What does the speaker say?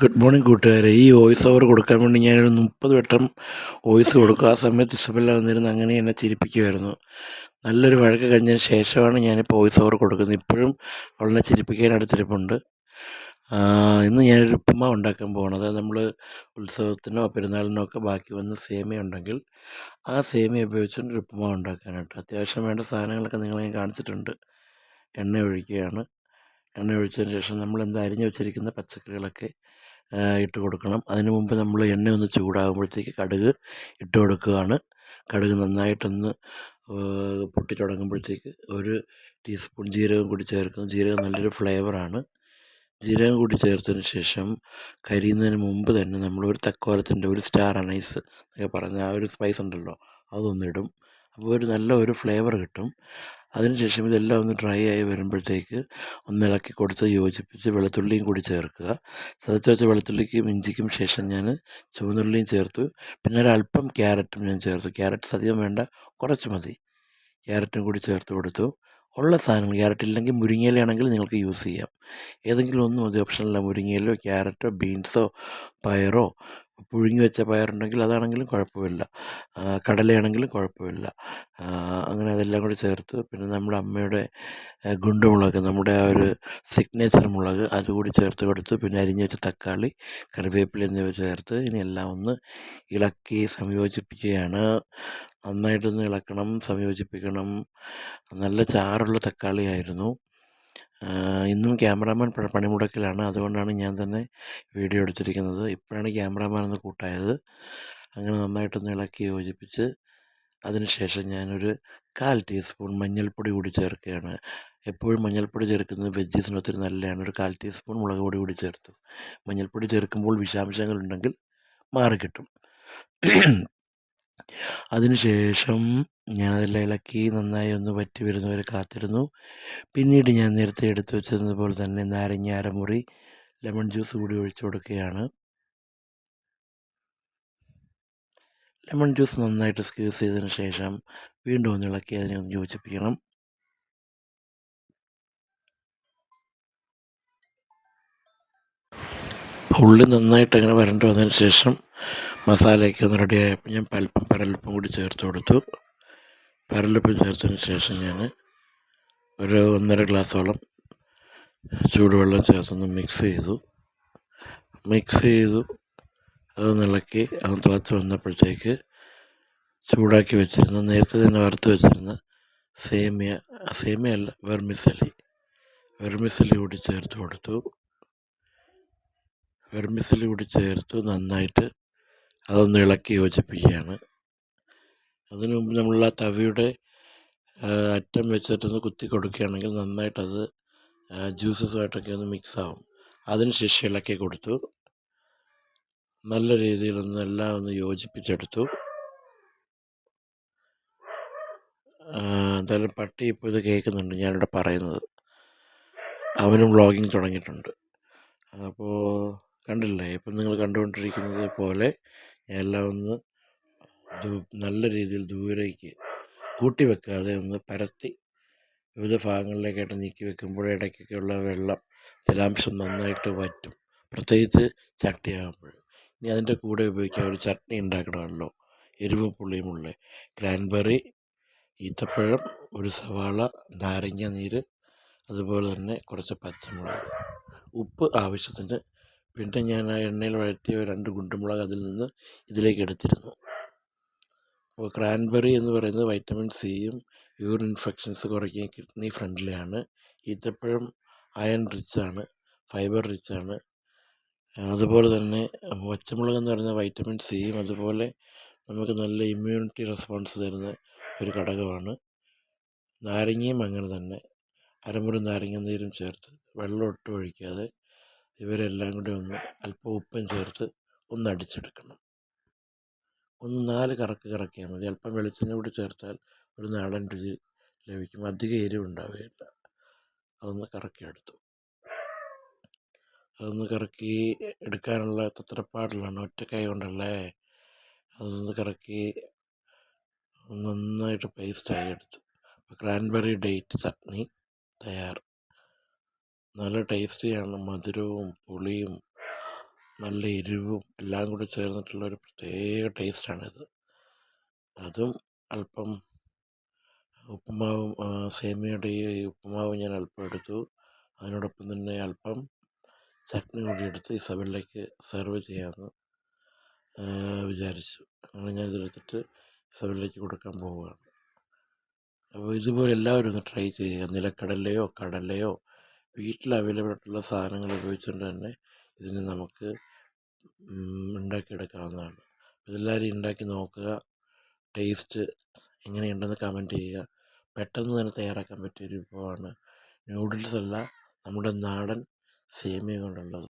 Good morning കൂട്ടുകാരെ. ഈ voice over കൊടുക്കാൻ വേണ്ടി ഞാനൊരു മുപ്പത് വട്ടം വോയിസ് കൊടുക്കും. ആ സമയത്ത് ഇസബല്ല വന്നിരുന്നു അങ്ങനെ എന്നെ ചിരിപ്പിക്കുമായിരുന്നു നല്ലൊരു വഴക്ക് കഴിഞ്ഞതിന് ശേഷമാണ് ഞാനിപ്പോൾ വോയിസ് ഓവർ കൊടുക്കുന്നത്. ഇപ്പോഴും അവളെ ചിരിപ്പിക്കാൻ അടുത്തിരിപ്പുണ്ട്. ഇന്ന് ഞാനൊരു ഉപ്പുമ ഉണ്ടാക്കാൻ പോകണത് നമ്മൾ ഉത്സവത്തിനോ പെരുന്നാളിനോ ഒക്കെ ബാക്കി വന്ന സേമിയ ഉണ്ടെങ്കിൽ ആ സേമിയ ഉപയോഗിച്ചുകൊണ്ട് ഒരു ഉപ്പുമ ഉണ്ടാക്കാനായിട്ട്. അത്യാവശ്യം വേണ്ട സാധനങ്ങളൊക്കെ നിങ്ങളെ കാണിച്ചിട്ടുണ്ട്. എണ്ണ ഒഴിക്കുകയാണ്. എണ്ണ ഒഴിച്ചതിന് ശേഷം നമ്മൾ എന്താ അരിഞ്ഞു വെച്ചിരിക്കുന്ന പച്ചക്കറികളൊക്കെ ഇട്ട് കൊടുക്കണം. അതിന് മുമ്പ് നമ്മൾ എണ്ണ ഒന്ന് ചൂടാകുമ്പോഴത്തേക്ക് കടുക് ഇട്ട് കൊടുക്കുകയാണ്. കടുക് നന്നായിട്ടൊന്ന് പൊട്ടി തുടങ്ങുമ്പോഴത്തേക്ക് ഒരു ടീസ്പൂൺ ജീരകം കൂടി ചേർക്കുന്നു ജീരകം നല്ലൊരു ഫ്ലേവറാണ്. ജീരകം കൂടി ചേർത്തതിന് ശേഷം കരിയുന്നതിന് മുമ്പ് തന്നെ നമ്മളൊരു തക്കോലത്തിന്റെ ഒരു സ്റ്റാർ അനൈസ് എന്നൊക്കെ പറഞ്ഞ ആ ഒരു സ്പൈസ് ഉണ്ടല്ലോ അതൊന്നിടും. അപ്പോൾ ഒരു നല്ല ഒരു ഫ്ലേവർ കിട്ടും. അതിനുശേഷം ഇതെല്ലാം ഒന്ന് ഡ്രൈ ആയി വരുമ്പോഴത്തേക്ക് ഒന്ന് ഇളക്കി കൊടുത്ത് യോജിപ്പിച്ച് വെളുത്തുള്ളിയും കൂടി ചേർക്കുക. ചതച്ച് വെച്ച വെളുത്തുള്ളിക്കും ഇഞ്ചിക്കും ശേഷം ഞാൻ ചുവന്നുള്ളിയും ചേർത്തു. പിന്നെ ഒരല്പം ക്യാരറ്റും ഞാൻ ചേർത്തു. ക്യാരറ്റ് അധികം വേണ്ട കുറച്ച് മതി. ക്യാരറ്റും കൂടി ചേർത്ത് കൊടുത്തു. ഉള്ള സാധനങ്ങൾ ക്യാരറ്റ് ഇല്ലെങ്കിൽ മുരിങ്ങയിലാണെങ്കിൽ നിങ്ങൾക്ക് യൂസ് ചെയ്യാം. ഏതെങ്കിലും ഒന്നും മതി. ഓപ്ഷനല്ല മുരിങ്ങയിലോ ക്യാരറ്റോ ബീൻസോ പയറോ പുഴുങ്ങി വെച്ച പയറുണ്ടെങ്കിൽ അതാണെങ്കിലും കുഴപ്പമില്ല. കടലയാണെങ്കിലും കുഴപ്പമില്ല. അങ്ങനെ അതെല്ലാം കൂടി ചേർത്ത് പിന്നെ നമ്മുടെ അമ്മയുടെ ഗുണ്ട ഗുണ്ടുമുളക് നമ്മുടെ ആ ഒരു സിഗ്നേച്ചർ മുളക് അതുകൂടി ചേർത്ത് കൊടുത്ത് പിന്നെ അരിഞ്ഞ് വെച്ച തക്കാളി കറിവേപ്പില എന്നിവ ചേർത്ത് ഇനി എല്ലാം ഒന്ന് ഇളക്കി സംയോജിപ്പിക്കുകയാണ്. നന്നായിട്ടൊന്ന് ഇളക്കണം സംയോജിപ്പിക്കണം. നല്ല ചാറുള്ള തക്കാളിയായിരുന്നു ഇന്നും ക്യാമറാമാൻ പണിമുടക്കിലാണ്. അതുകൊണ്ടാണ് ഞാൻ തന്നെ വീഡിയോ എടുത്തിരിക്കുന്നത്. ഇപ്പോഴാണ് ക്യാമറാമാൻ ഒന്ന് കൂട്ടായത്. അങ്ങനെ നന്നായിട്ടൊന്ന് ഇളക്കി യോജിപ്പിച്ച് അതിനുശേഷം ഞാനൊരു കാൽ ടീസ്പൂൺ മഞ്ഞൾപ്പൊടി കൂടി ചേർക്കുകയാണ്. എപ്പോഴും മഞ്ഞൾപ്പൊടി ചേർക്കുന്നത് വെജീസിന് ഒത്തിരി നല്ലതാണ്. ഒരു കാൽ ടീസ്പൂൺ മുളക് പൊടി കൂടി ചേർത്തു. മഞ്ഞൾപ്പൊടി ചേർക്കുമ്പോൾ വിഷാംശങ്ങളുണ്ടെങ്കിൽ മാറിക്കിട്ടും അതിനുശേഷം ഞാനതെല്ലാം ഇളക്കി നന്നായി ഒന്ന് വറ്റി വരുന്നവരെ കാത്തിരുന്നു. പിന്നീട് ഞാൻ നേരത്തെ എടുത്തു വെച്ചതുപോലെ തന്നെ നാരങ്ങ അരമുറി ലെമൺ ജ്യൂസ് കൂടി ഒഴിച്ചു കൊടുക്കുകയാണ്. ലെമൺ ജ്യൂസ് നന്നായിട്ട് സ്ക്യൂസ് ചെയ്തതിന് ശേഷം വീണ്ടും ഒന്ന് ഇളക്കി അതിനെ ഒന്ന് യോജിപ്പിക്കണം. ഉള്ളി നന്നായിട്ട് അങ്ങനെ വരണ്ട് വന്നതിന് ശേഷം മസാലയൊക്കെ ഒന്ന് റെഡിയായപ്പോൾ ഞാൻ പൽപ്പം പരലപ്പം കൂടി ചേർത്ത് കൊടുത്തു. പരലപ്പം ചേർത്തതിന് ശേഷം ഞാൻ ഒരു ഒന്നര ഗ്ലാസ്സോളം ചൂടുവെള്ളം ചേർത്തൊന്ന് മിക്സ് ചെയ്തു. മിക്സ് ചെയ്തു. അത് ഇളക്കി അത് തിളച്ച് വന്നപ്പോഴത്തേക്ക് ചൂടാക്കി വെച്ചിരുന്ന നേരത്തെ തന്നെ വറുത്ത് വെച്ചിരുന്ന സേമിയ സേമിയ അല്ല വെർമിസലി. വെർമിസലി കൂടി ചേർത്ത് കൊടുത്തു. വെർമിസലി കൂടി ചേർത്ത് നന്നായിട്ട് അതൊന്ന് ഇളക്കി യോജിപ്പിക്കുകയാണ്. അതിനു മുമ്പ് നമ്മൾ ആ തവിയുടെ അറ്റം വെച്ചിട്ടൊന്ന് കുത്തി കൊടുക്കുകയാണെങ്കിൽ നന്നായിട്ടത് ജ്യൂസസുമായിട്ടൊക്കെ ഒന്ന് മിക്സ് ആവും അതിനുശേഷം ഇളക്കി കൊടുത്തു. നല്ല രീതിയിലൊന്ന് എല്ലാം ഒന്ന് യോജിപ്പിച്ചെടുത്തു. എന്തായാലും പട്ടി ഇപ്പോൾ ഇത് കേൾക്കുന്നുണ്ട് ഞാനിവിടെ പറയുന്നത്. അവനും വ്ളോഗിങ് തുടങ്ങിയിട്ടുണ്ട്. അപ്പോൾ കണ്ടില്ലേ? ഇപ്പം നിങ്ങൾ കണ്ടുകൊണ്ടിരിക്കുന്നത് പോലെ എല്ലാം ഒന്ന് നല്ല രീതിയിൽ ദൂരേക്ക് കൂട്ടി വെക്കാതെ ഒന്ന് പരത്തി വിവിധ ഭാഗങ്ങളിലേക്കായിട്ട് നീക്കി വെക്കുമ്പോൾ ഇടയ്ക്കൊക്കെ ഉള്ള വെള്ളം ജലാംശം നന്നായിട്ട് വറ്റും. പ്രത്യേകിച്ച് ചട്ടിയാകുമ്പോൾ. ഇനി അതിന്റെ കൂടെ ഉപയോഗിക്കാൻ ഒരു ചട്നി ഉണ്ടാക്കണമല്ലോ. എരിവും പുളിയുമുള്ള ക്രാൻബെറി ഈത്തപ്പഴം ഒരു സവാള നാരങ്ങ നീര് അതുപോലെ തന്നെ കുറച്ച് പച്ചമുളക്. ഉപ്പ് ആവശ്യത്തിന് പിന്നെ ഞാൻ ആ എണ്ണയിൽ വഴറ്റിയ രണ്ട് ഗുണ്ടുമുളക് അതിൽ നിന്ന് ഇതിലേക്ക് എടുത്തിരുന്നു. അപ്പോൾ ക്രാൻബെറി എന്ന് പറയുന്നത് വൈറ്റമിൻ സിയും യൂറിൻ ഇൻഫെക്ഷൻസ് കുറയ്ക്കുകയും കിഡ്നി ഫ്രണ്ട്ലിയാണ് ഈത്തപ്പഴം അയൺ റിച്ചാണ് ഫൈബർ റിച്ചാണ് അതുപോലെ തന്നെ പച്ചമുളക് എന്ന് പറയുന്ന വൈറ്റമിൻ സിയും അതുപോലെ നമുക്ക് നല്ല ഇമ്മ്യൂണിറ്റി റെസ്പോൺസ് തരുന്ന ഒരു ഘടകമാണ്. നാരങ്ങയും അങ്ങനെ തന്നെ. അരമുറി നാരങ്ങ നീരും ചേർത്ത് വെള്ളം ഒട്ടും ഒഴിക്കാതെ ഇവരെല്ലാം കൂടി ഒന്ന് അല്പം ഉപ്പും ചേർത്ത് ഒന്ന് അടിച്ചെടുക്കണം. ഒന്ന് നാല് കറക്ക് കറക്കിയാൽ മതി. അല്പം വെളിച്ചെണ്ണ കൂടി ചേർത്താൽ ഒരു നാടൻ രുചി ലഭിക്കും. അധികം എരിവ് ഉണ്ടാവുകയില്ല അതൊന്ന് കറക്കിയെടുത്തു അതൊന്ന് കറക്കി എടുക്കാനുള്ള തത്രപ്പാടിലാണ് ഒറ്റ കൈ കൊണ്ടല്ലേ? അതൊന്ന് കറക്കി നന്നായിട്ട് പേസ്റ്റായി എടുത്തു. ക്രാൻബെറി ഡേറ്റ് ചട്നി തയ്യാർ നല്ല ടേസ്റ്റിയാണ് മധുരവും പുളിയും നല്ല എരിവും എല്ലാം കൂടി ചേർന്നിട്ടുള്ള ഒരു പ്രത്യേക ടേസ്റ്റാണിത്. അതും അല്പം ഉപ്പുമാവും സേമിയയുടെ ഈ ഉപ്പുമാവ് ഞാൻ അല്പം എടുത്തു. അതിനോടൊപ്പം തന്നെ അല്പം ചട്നി കൂടി എടുത്ത് ഇസബെല്ലയ്ക്ക് സെർവ് ചെയ്യാമെന്ന് വിചാരിച്ചു. അങ്ങനെ ഞാൻ ഇതെടുത്തിട്ട് ഇസബെല്ലയ്ക്ക് കൊടുക്കാൻ പോവുകയാണ്. അപ്പോൾ ഇതുപോലെ എല്ലാവരും ഒന്ന് ട്രൈ ചെയ്യുക. നിലക്കടലയോ കടലയോ വീട്ടിൽ അവൈലബിൾ ആയിട്ടുള്ള സാധനങ്ങൾ ഉപയോഗിച്ചുകൊണ്ട് തന്നെ ഇതിന് നമുക്ക് ഉണ്ടാക്കിയെടുക്കാവുന്നതാണ്. ഇതെല്ലാവരും ഉണ്ടാക്കി നോക്കുക ടേസ്റ്റ് എങ്ങനെയുണ്ടെന്ന് കമന്റ് ചെയ്യുക. പെട്ടെന്ന് തന്നെ തയ്യാറാക്കാൻ പറ്റിയ ഒരു വിഭവമാണ്. നൂഡിൽസ് അല്ല നമ്മുടെ നാടൻ സേമിയ കൊണ്ടുള്ളത്.